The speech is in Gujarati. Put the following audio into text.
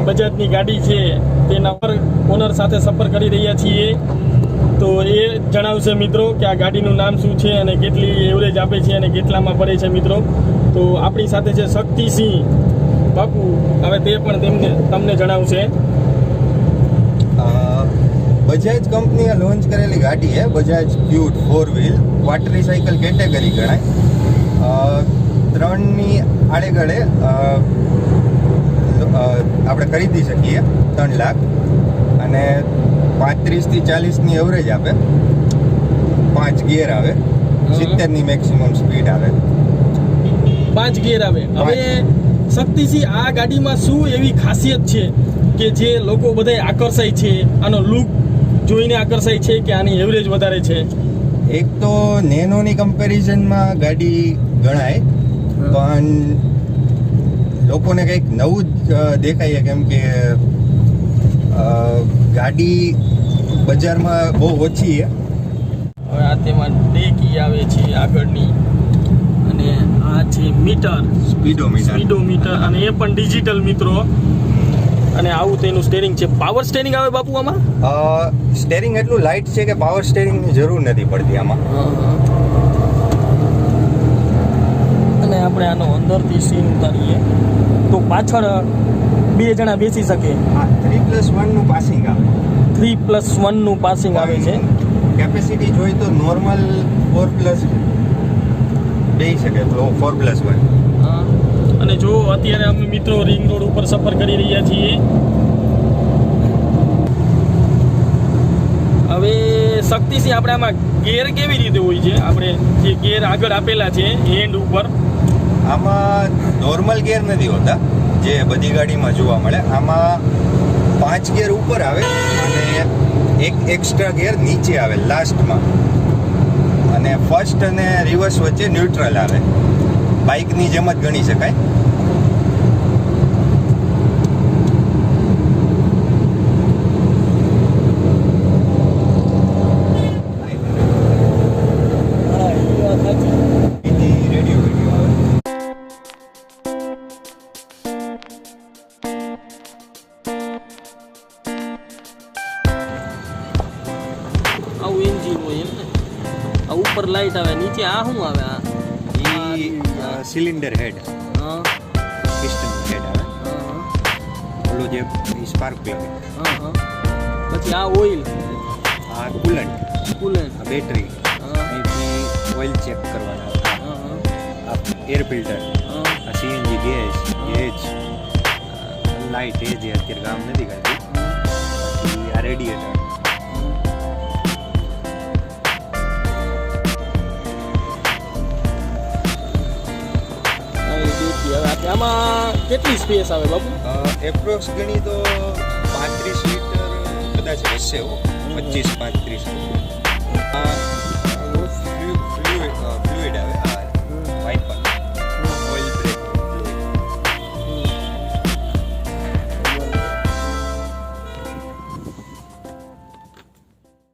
આ બજાજની ગાડી છે તેના પર ઓનર સાથે સફર કરી રહ્યા છીએ. તો એ જણાવશે મિત્રો કે આ ગાડીનું નામ શું છે અને કેટલી એવરેજ આપે છે અને કેટલામાં પડે છે મિત્રો. તો આપણી સાથે છે શક્તિસિંહ બાપુ. હવે તે પણ તેમને, તમને જણાવશે. બજાજ કંપનીએ લોન્ચ કરેલી ગાડી છે, Bajaj Qute four wheel quadricycle category ગણાય. ત્રણની આડેગળે આપણે ખરીદી શકીએ ત્રણ લાખ. અને પાંત્રીસથી ચાલીસની એવરેજ આપે. પાંચ ગિયર આવે. સિત્તેરની મેક્સિમમ સ્પીડ આવે. પાંચ ગિયર આવે. હવે શક્તિસિંહ આ ગાડીમાં શું એવી ખાસિયત છે કે જે લોકો બધા આકર્ષાય છે? આનો લુક જોઈને આકર્ષાય છે કે આની એવરેજ વધારે છે? એક તો નેનોની કમ્પેરિઝનમાં ગાડી ગણાય. પણ લોકોને કંઈક નવું જ દેખાય કેમ કે ગાડી બજારમાં બહુ ઓછી છે. હવે આ તેમાં ડેકી આવે છે આગળની. અને આ છે મીટર. સ્પીડોમીટર. સ્પીડોમીટર. અને એ પણ ડિજિટલ મિત્રો. અને આવું તેનું સ્ટેરિંગ છે. પાવર સ્ટેરિંગ આવે બાપુ આમાં? સ્ટેરિંગ એટલું લાઇટ છે કે પાવર સ્ટેરિંગની જરૂર નથી પડતી આમાં અને આપણે આનો અંદરથી સીન ઉતારીએ તો પાછળ બે જણા બેસી શકે. થ્રી પ્લસ વનનું પાસિંગ આવે. થ્રી પ્લસ વનનું પાસિંગ આવે છે. કેપેસિટી જોઈ તો નોર્મલ ફોર પ્લસ બે શકે ફોર પ્લસ વન હા. અને જો અત્યારે અમે મિત્રો રિંગ રોડ ઉપર સફર કરી રહ્યા છીએ. હવે શક્તિસિંહ આપણે આમાં ગેર કેવી રીતે હોય છે? આપણે જે ગેર આગળ આપેલા છે હેન્ડ ઉપર. આમાં નોર્મલ ગિયર નથી હોતા, જે બધી ગાડીમાં જોવા મળે. આમાં પાંચ ગિયર ઉપર આવે અને એક એક્સ્ટ્રા ગેર નીચે આવે લાસ્ટમાં અને ફર્સ્ટ અને રિવર્સ વચ્ચે ન્યુટ્રલ આવે. બાઇકની જેમ જ ગણી શકાય. હોય એમ ને. આ ઉપર લાઈટ આવે નીચે આ શું આવે? આ સિલિન્ડર હેડ પિસ્ટન હેડ આવે. હા. ઓલો જે સ્પાર્ક પ્લગ હા હા. પછી આ ઓઇલ આ કુલન્ટ કુલન્ટ આ બેટરી હા. અહીંથી ઓઇલ ચેક કરવાના એર ફિલ્ટર આ સીએનજી ગેસ ગેજ લાઇટ એ જે અત્યારે કામ નથી કરતી આ રેડિએટર એ હવે આમાં કેટલી સ્પેસ આવે બાપુ? એપ્રોક્સ ગણી તો પાંત્રીસ લીટર કદાચ હશે પચીસ પાંત્રીસ